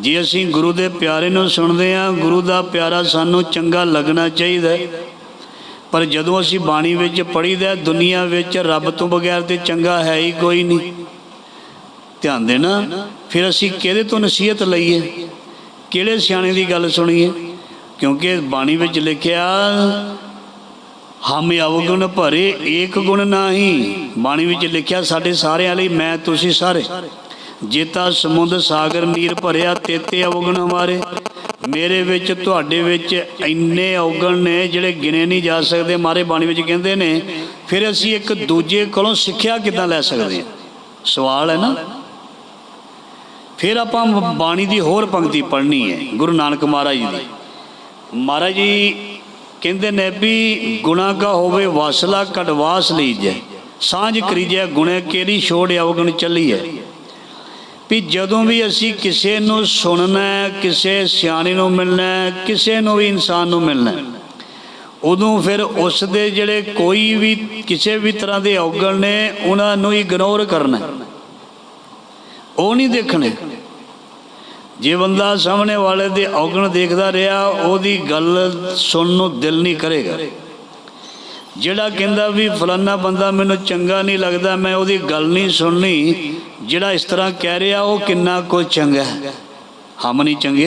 ਜੇ ਅਸੀਂ ਗੁਰੂ ਦੇ ਪਿਆਰੇ ਨੂੰ ਸੁਣਦੇ ਹਾਂ, ਗੁਰੂ ਦਾ ਪਿਆਰਾ ਸਾਨੂੰ ਚੰਗਾ ਲੱਗਣਾ ਚਾਹੀਦਾ ਹੈ। ਪਰ ਜਦੋਂ ਅਸੀਂ ਬਾਣੀ ਵਿੱਚ ਪੜ੍ਹੀਦਾ ਦੁਨੀਆ ਵਿੱਚ ਰੱਬ ਤੋਂ ਬਗੈਰ ਤੇ ਚੰਗਾ ਹੈ ਹੀ ਕੋਈ ਨਹੀਂ। ਧਿਆਨ ਦੇਣਾ, ਫਿਰ ਅਸੀਂ ਕਿਹਦੇ ਤੋਂ ਨਸੀਹਤ ਲਈਏ? ਕਿਹੜੇ ਸਿਆਣੇ ਦੀ ਗੱਲ ਸੁਣੀਏ? ਕਿਉਂਕਿ ਬਾਣੀ ਵਿੱਚ ਲਿਖਿਆ, ਹਮ ਅਵਗੁਣ ਭਰੇ, ਏਕ ਗੁਣ ਨਹੀਂ। ਬਾਣੀ ਵਿੱਚ ਲਿਖਿਆ, ਸਾਡੇ ਸਾਰਿਆਂ ਲਈ ਮੈਂ, ਤੁਸੀਂ ਸਾਰੇ। ਜੇਤਾ ਸਮੁੰਦ ਸਾਗਰ ਨੀਰ ਭਰਿਆ ਤੇਤੇ ਅਵਗਣ ਹਮਾਰੇ ਮੇਰੇ ਵਿੱਚ, ਤੁਹਾਡੇ ਵਿੱਚ ਇੰਨੇ ਅਵਗੁਣ ਨੇ ਜਿਹੜੇ ਗਿਣੇ ਨਹੀਂ ਜਾ ਸਕਦੇ। ਮਾਰੇ ਬਾਣੀ ਵਿੱਚ ਕਹਿੰਦੇ ਨੇ, ਫਿਰ ਅਸੀਂ ਇੱਕ ਦੂਜੇ ਕੋਲੋਂ ਸਿੱਖਿਆ ਕਿੱਦਾਂ ਲੈ ਸਕਦੇ ਹਾਂ? ਸਵਾਲ ਹੈ ਨਾ? ਫਿਰ ਆਪਾਂ ਬਾਣੀ ਦੀ ਹੋਰ ਪੰਕਤੀ ਪੜ੍ਹਨੀ ਹੈ, ਗੁਰੂ ਨਾਨਕ ਮਹਾਰਾਜ ਜੀ ਦੀ। ਮਹਾਰਾਜ ਜੀ ਕਹਿੰਦੇ ਨੇ ਵੀ, ਗੁਣਾ ਕਾ ਹੋਵੇ ਵਾਸਲਾ ਕਟਵਾਸ ਲੀਜੈ ਸਾਂਝ ਕਰੀਜੈ, ਗੁਣੇ ਕੇਰੀ ਛੋੜ ਅਵਗਣ ਚੱਲੀ ਹੈ ਵੀ ਜਦੋਂ ਵੀ ਅਸੀਂ ਕਿਸੇ ਨੂੰ ਸੁਣਨਾ ਕਿਸੇ ਸਿਆਣੇ ਨੂੰ ਮਿਲਣਾ ਕਿਸੇ ਨੂੰ ਵੀ ਇਨਸਾਨ ਨੂੰ ਮਿਲਣਾ ਉਦੋਂ ਫਿਰ ਉਸ ਦੇ ਜਿਹੜੇ ਕੋਈ ਵੀ, ਕਿਸੇ ਵੀ ਤਰ੍ਹਾਂ ਦੇ ਔਗਣ ਨੇ, ਉਹਨਾਂ ਨੂੰ ਇਗਨੋਰ ਕਰਨਾ ਉਹ ਨਹੀਂ ਦੇਖਣੇ। ਜੇ ਬੰਦਾ ਸਾਹਮਣੇ ਵਾਲੇ ਦੇ ਔਗਣ ਦੇਖਦਾ ਰਿਹਾ, ਉਹਦੀ ਗੱਲ ਸੁਣਨ ਨੂੰ ਦਿਲ ਨਹੀਂ ਕਰੇਗਾ। ਜਿਹੜਾ ਕਹਿੰਦਾ ਵੀ ਫਲਾਨਾ ਬੰਦਾ ਮੈਨੂੰ ਚੰਗਾ ਨਹੀਂ ਲੱਗਦਾ, ਮੈਂ ਉਹਦੀ ਗੱਲ ਨਹੀਂ ਸੁਣਨੀ। ਜਿਹੜਾ ਇਸ ਤਰ੍ਹਾਂ ਕਹਿ ਰਿਹਾ, ਉਹ ਕਿੰਨਾ ਕੁ ਚੰਗਾ ਹੈ। ਹਮ ਨਹੀਂ ਚੰਗੇ।